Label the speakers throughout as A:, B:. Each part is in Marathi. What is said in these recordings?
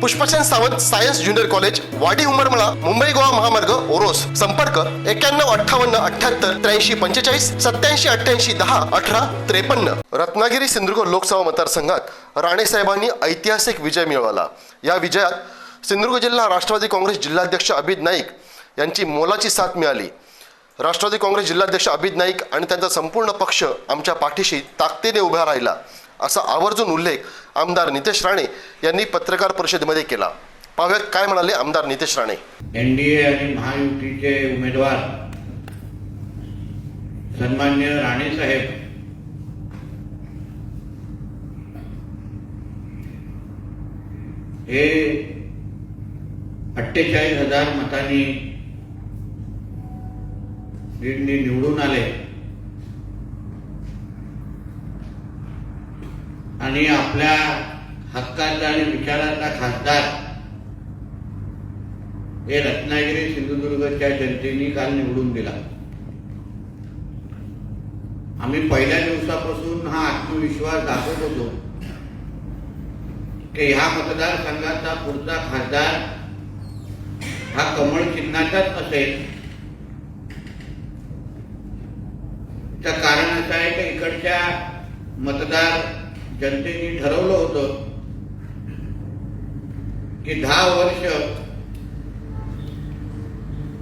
A: Pushpchand Sawant science junior college Wadi Umarmala Mumbai Goa महामार्ग ओरोस. संपर्क एक्क्याण्णव अठ्ठावन्न अठ्ठ्याहत्तर त्र्याऐंशी पंचेचाळीस सत्याऐंशी अठ्ठ्याऐंशी दहा अठरा त्रेपन्न. रत्नागिरी सिंधुदुर्ग लोकसभा मतदारसंघात राणेसाहेबांनी ऐतिहासिक विजय मिळवला. या विजयात सिंधुदुर्ग जिल्हा राष्ट्रवादी काँग्रेस जिल्हाध्यक्ष अभिद नाईक यांची मोलाची साथ मिळाली. राष्ट्रवादी काँग्रेस जिल्हाध्यक्ष अभिद नाईक आणि त्यांचा संपूर्ण पक्ष आमच्या पाठीशी ताकदीने उभा राहिला. असा आवर्जून उल्लेख आमदार नितेश राणे यांनी पत्रकार परिषदेमध्ये केला. पाहूयात काय म्हणाले आमदार Nitesh Rane.
B: N D A आणि महायुतीचे उमेदवार सन्मान्य राणे साहेब. हे अठ्ठेचाळीस हजार मतांनी निवडून आले. आणि आपल्या हक्काचा आणि विचाराचा खासदार हे रत्नागिरी सिंधुदुर्गच्या जनतेने काल निवडून दिला. आम्ही पहिल्या दिवसापासून हा आत्मविश्वास दाखवत होतो की ह्या मतदारसंघाचा पुढचा खासदार हा कमळ चिन्हाचाच असेल. तर कारण असं आहे की इकडच्या मतदार जनतेने ठरवलं होतं की दहा वर्ष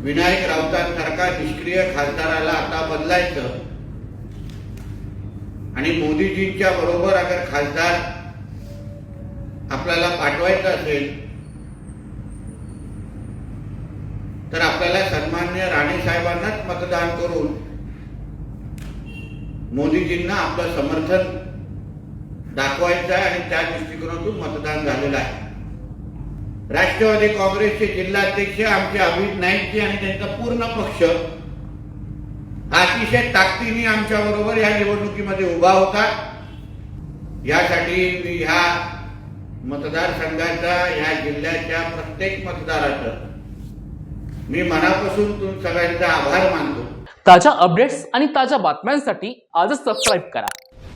B: विनायक राऊतांसारखा निष्क्रिय खासदाराला आता बदलायचं आणि मोदीजींच्या बरोबर अगर खासदार आपल्याला पाठवायचं असेल तर आपल्याला सन्मान्य राणे साहेबांनाच मतदान करून मोदीजींना आपलं समर्थन दाखवायचं आहे आणि त्या दृष्टिकोनातून मतदान झालेलं आहे. राष्ट्रवादी काँग्रेसचे जिल्हाध्यक्ष आमचे अमित नाईकजी आणि त्यांचा पूर्ण पक्ष अतिशय ताकदीने आमच्या बरोबर या निवडणुकीमध्ये उभा होता. यासाठी मी ह्या मतदारसंघाचा ह्या जिल्ह्याच्या प्रत्येक मतदाराचं मी मनापासून तुम सगळ्यांचा आभार मानतो.
C: ताज्या अपडेट्स आणि ताज्या बातम्यांसाठी आजच सबस्क्राईब करा.